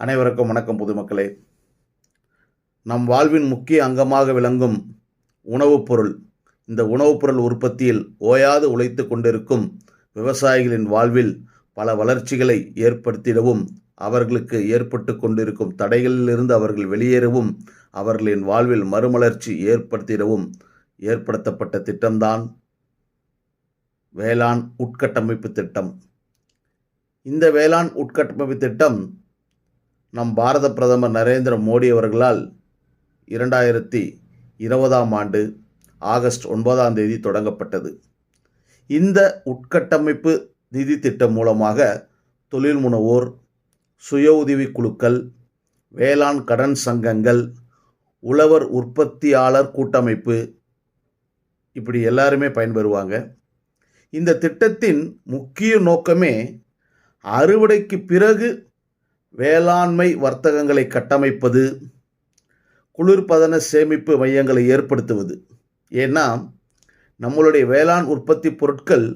அனைவருக்கும் வணக்கம் பொதுமக்களே நம் வாழ்வின் முக்கிய அங்கமாக விளங்கும் உணவுப் பொருள். இந்த உணவுப் பொருள் உற்பத்தியில் ஓயாது உழைத்து கொண்டிருக்கும் விவசாயிகளின் வாழ்வில் பல வளர்ச்சிகளை ஏற்படுத்திடவும் அவர்களுக்கு ஏற்பட்டு கொண்டிருக்கும் தடைகளிலிருந்து அவர்கள் வெளியேறவும் அவர்களின் வாழ்வில் மறுமலர்ச்சி ஏற்படுத்திடவும் ஏற்படுத்தப்பட்ட திட்டம்தான் வேளாண் உட்கட்டமைப்பு திட்டம். இந்த வேளாண் உட்கட்டமைப்பு திட்டம் நம் பாரத பிரதமர் நரேந்திர மோடி அவர்களால் இரண்டாயிரத்தி இருபதாம் ஆண்டு ஆகஸ்ட் ஒன்பதாம் தேதி தொடங்கப்பட்டது. இந்த உட்கட்டமைப்பு நிதி திட்டம் மூலமாக தொழில் முனைவோர் சுய உதவிக் குழுக்கள் வேளாண் கடன் சங்கங்கள் உழவர் உற்பத்தியாளர் கூட்டமைப்பு இப்படி எல்லாருமே பயன்பெறுவாங்க. இந்த திட்டத்தின் முக்கிய நோக்கமே அறுவடைக்கு பிறகு வேளாண்மை வர்த்தகங்களை கட்டமைப்பது குளிர்பதன சேமிப்பு மையங்களை ஏற்படுத்துவது. ஏன்னா நம்மளுடைய வேளாண் உற்பத்தி பொருட்கள்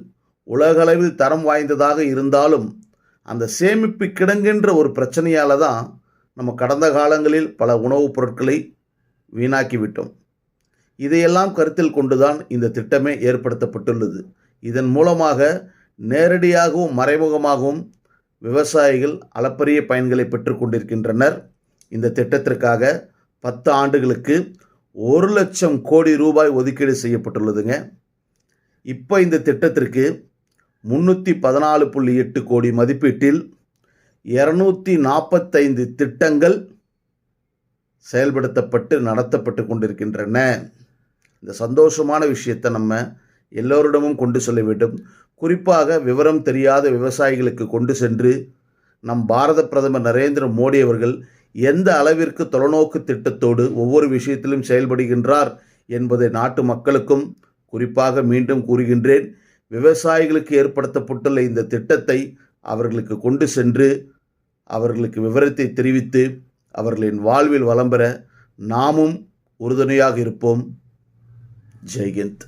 உலகளவில் தரம் வாய்ந்ததாக இருந்தாலும் அந்த சேமிப்பு கிடங்கின்ற ஒரு பிரச்சனையால் தான் நம்ம கடந்த காலங்களில் பல உணவுப் பொருட்களை வீணாக்கிவிட்டோம். இதையெல்லாம் கருத்தில் கொண்டுதான் இந்த திட்டமே ஏற்படுத்தப்பட்டுள்ளது. இதன் மூலமாக நேரடியாகவும் மறைமுகமாகவும் விவசாயிகள் அளப்பரிய பயன்களை பெற்று கொண்டிருக்கின்றனர். இந்த திட்டத்திற்காக பத்து ஆண்டுகளுக்கு ஒரு லட்சம் கோடி ரூபாய் ஒதுக்கீடு செய்யப்பட்டுள்ளதுங்க. இப்போ இந்த திட்டத்திற்கு முந்நூற்றி பதினாலு புள்ளி எட்டு கோடி மதிப்பீட்டில் இரநூத்தி நாற்பத்தைந்து திட்டங்கள் செயல்படுத்தப்பட்டு நடத்தப்பட்டு கொண்டிருக்கின்றன. இந்த சந்தோஷமான விஷயத்தை நம்ம எல்லோரிடமும் கொண்டு செல்ல வேண்டும். குறிப்பாக விவரம் தெரியாத விவசாயிகளுக்கு கொண்டு சென்று நம் பாரத பிரதமர் நரேந்திர மோடி அவர்கள் எந்த அளவிற்கு தொலைநோக்கு திட்டத்தோடு ஒவ்வொரு விஷயத்திலும் செயல்படுகின்றார் என்பதை நாட்டு மக்களுக்கும் குறிப்பாக மீண்டும் கூறுகின்றேன். விவசாயிகளுக்கு ஏற்படுத்தப்பட்டுள்ள இந்த திட்டத்தை அவர்களுக்கு கொண்டு சென்று அவர்களுக்கு விவரத்தை தெரிவித்து அவர்களின் வாழ்வில் வளம் பெற நாமும் உறுதுணையாக இருப்போம். ஜெய்ஹிந்த்.